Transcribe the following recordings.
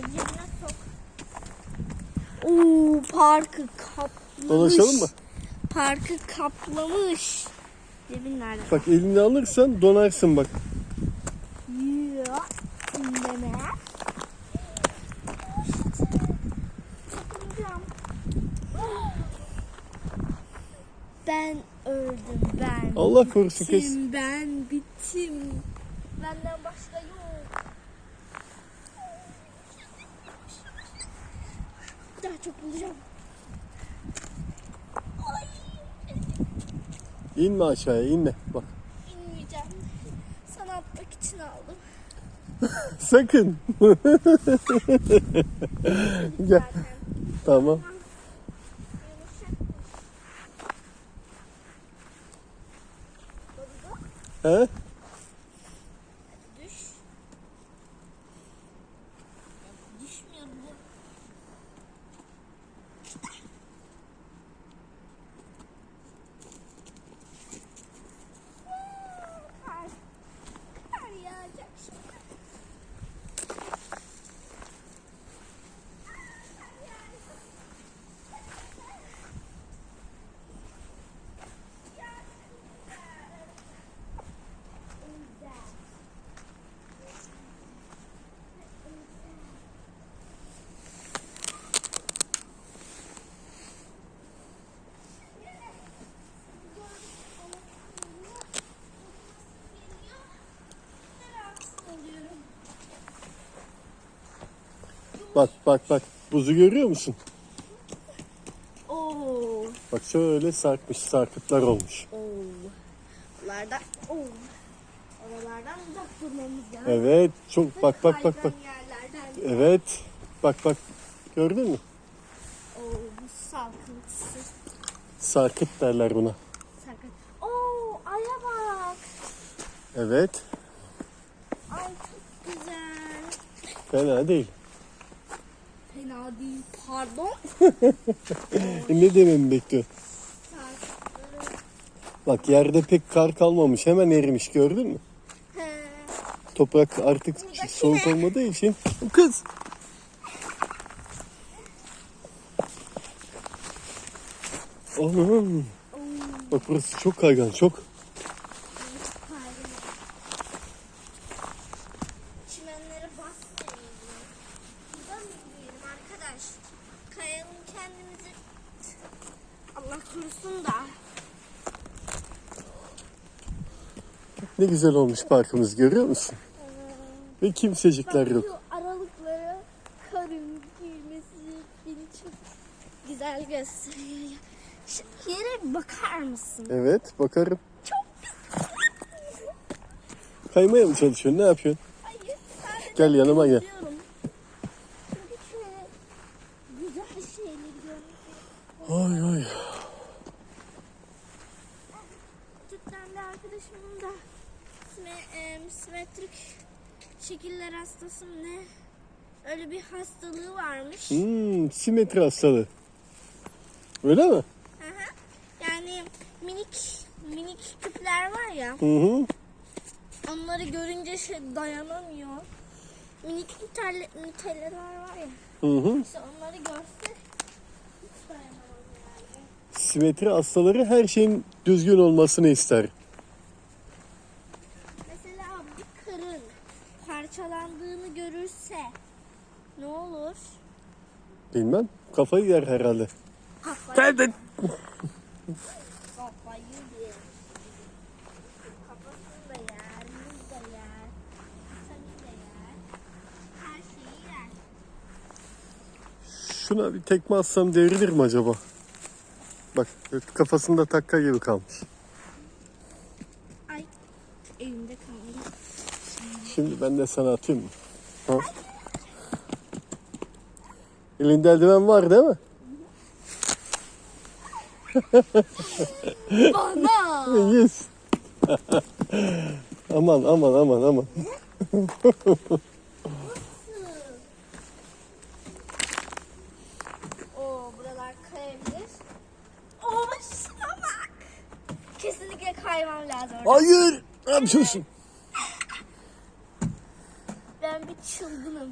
cebine sok. Oo parkı kaplamış. Dolaşalım mı? Parkı kaplamış. Cebin nerede? Bak elini alırsan donarsın bak. Ya. Deme. Sakınacağım. Ben öldüm ben. Allah korusun kız. Ben bittim. Benden başka yok. Daha çok bulacağım. Ay, İnme aşağıya inme. Bak inmeyeceğim. Sana atmak için aldım. sakın. Gel. Tamam. He? Düş. Düşmüyor bu. Kar. Kar yağacak şimdi. Bak bak bak. Buzu görüyor musun? Oo. Bak şöyle sarkmış sarkıtlar olmuş. Oo. Buralardan. Oo. Oralardan uzak durmamız lazım. Evet çok bak bak bak bak. Yerlerden. Evet. Bak bak. Gördün mü? Oo bu salkıntısı. Sarkıt derler buna. Sakın. Oo aya bak. Evet. Ay çok güzel. Fena değil. Fena değil. Pardon. E ne dememi bekliyor? Sarkıtları. Bak yerde pek kar kalmamış. Hemen erimiş gördün mü? Toprak artık soğuk olmadığı için. Kız. Oo. Bak burası çok kaygan çok. Kaygan. Çimenlere basmayalım. Buradan mı gidelim arkadaş? Kayalım kendimizi. Allah korusun da. Ne güzel olmuş parkımız görüyor musun? Ve kimsecikler Bak yok. şu aralıklara karın girmesi beni çok güzel gösteriyor. Şu yere bir bakar mısın? Evet bakarım. Kaymaya mı çalışıyorsun? Ne yapıyorsun? Hayır, Gel yanıma gel. Hastası mı ne? Öyle bir hastalığı varmış. Hmm, simetri hastalığı. Öyle mi? Hı hı. Yani minik minik küpler var ya. Hı hı. Onları görünce şey dayanamıyor. Minik nütelle, nütelleler var ya. Hı hı. İşte onları görse hiç dayanamaz yani. Simetri hastaları her şeyin düzgün olmasını ister. Mesela bir karın parçalandığını görürse ne olur? Bilmem. Kafayı yer herhalde. Kafayı, yer. Kafasını da yer, muz da yer, vitamin de yer. Her şeyi yer. Şuna bir tekme atsam devrilir mi acaba? Bak kafasında takka gibi kalmış. Ay elimde kaldı. Şimdi ben de sana atayım mı? Ha? Elinde eldiven var değil mi? Bana! Yes. aman aman aman aman. Oo buralar kayabilir. Oo şuna bak. Kesinlikle kaymam lazım. orada. Hayır. Ne yapıyorsun? Ben bir çılgınım.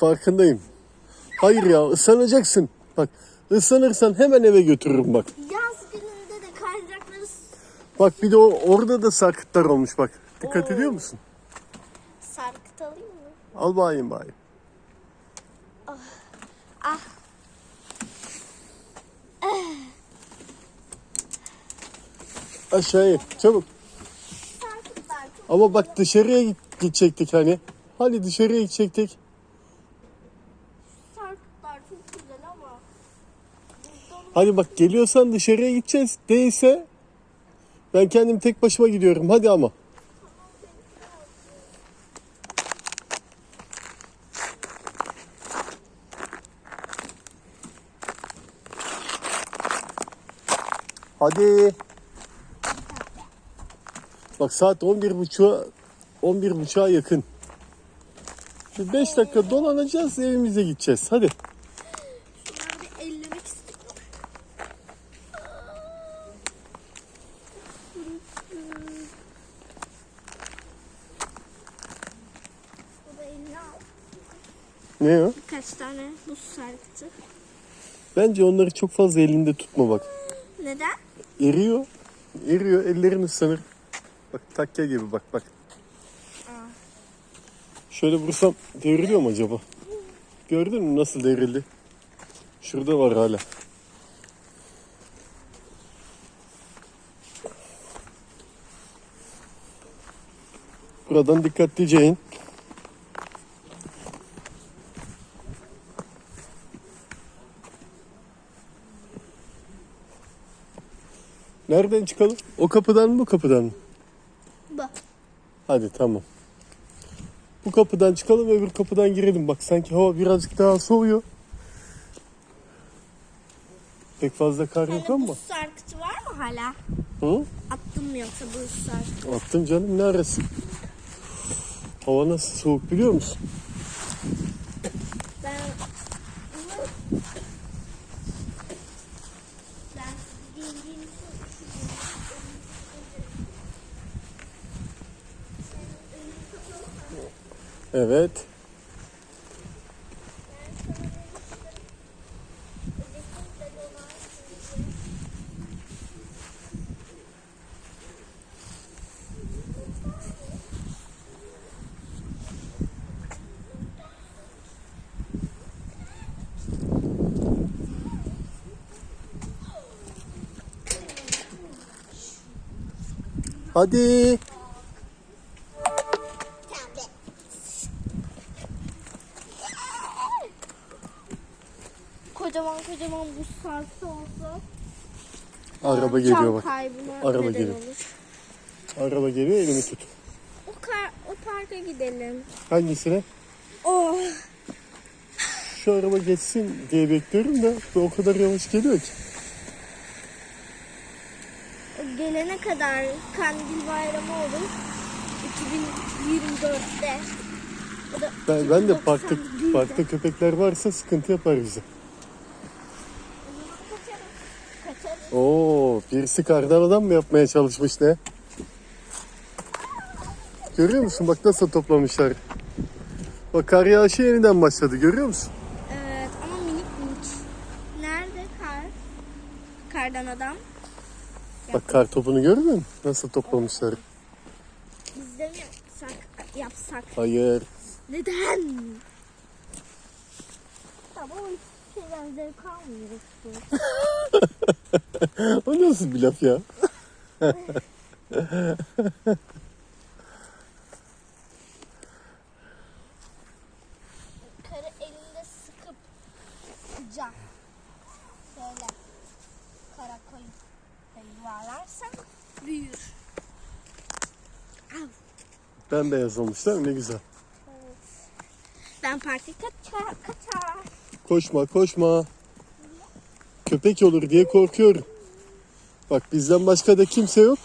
Farkındayım. Hayır ya ıslanacaksın. Bak ıslanırsan hemen eve götürürüm bak. Yaz gününde de kaydırakları Bak bir de o, orada da sarkıtlar olmuş bak. Dikkat Oo. ediyor musun? sarkıtalım mı? Al bayım bayım. Ah. Aşağıya çabuk. Sarkıtlar Ama bak dışarıya gidecektik hani. Hani dışarıya gidecektik. sarkıtlar çok güzel ama buzdolabı Hadi bak geliyorsan dışarıya gideceğiz. Değilse ben kendim tek başıma gidiyorum. Hadi ama. Hadi. Bak saat 11.30'a 11.30'a yakın. Bir 5 dakika dolanacağız evimize gideceğiz. Hadi. şunları bir ellemek istiyorum. Bu da eline al. Ne o? Birkaç tane buz sarkıtı. Bence onları çok fazla elinde tutma bak. Neden? Eriyor. Eriyor. Ellerin ıslanır. Bak takya gibi bak bak. Şöyle vursam devriliyor mu acaba? Gördün mü nasıl devrildi? Şurada var hala. Buradan dikkatlice in. Nereden çıkalım? O kapıdan mı bu kapıdan mı? Bu. Hadi tamam. Bu kapıdan çıkalım öbür kapıdan girelim. Bak sanki hava birazcık daha soğuyor. Pek fazla kar yok Hani ama. buz sarkıtı var mı hala? Hı? Attın mı yoksa buz sarkıtı? Attım canım neresi? Hava nasıl soğuk biliyor musun? Ben ben giyindiğim için Evet. Hadi. Kocaman kocaman buz sarkıtı olsa Araba geliyor bak. kaybına Araba neden geliyor. olur. Araba geliyor elimi tut. O, kar, o parka gidelim. Hangisine? Oh. Şu araba geçsin diye bekliyorum da o kadar yavaş geliyor ki. O gelene kadar kandil bayramı olur. 2024'te. O da Ben, ben de parkta, 2091'de. parkta köpekler varsa sıkıntı yapar bize. Oo, birisi kardan adam mı yapmaya çalışmış ne? Görüyor musun? Bak nasıl toplamışlar. Bak kar yağışı yeniden başladı. Görüyor musun? Evet ama minik minik. Nerede kar? Kardan adam. Bak kar topunu görmüyor musun? Nasıl toplamışlar? Biz de mi yapsak? Yapsak. Hayır. Neden? Tamam şeyden zevk almıyoruz. O nasıl bir laf ya? Karı elinde sıkıp sıcak. Şöyle kara koyup yuvarlarsan büyür. Al. Bembeyaz olmuşlar ne güzel. Ben parka kaçar kaçar. Koşma koşma. Köpek olur diye korkuyorum. Bak bizden başka da kimse yok.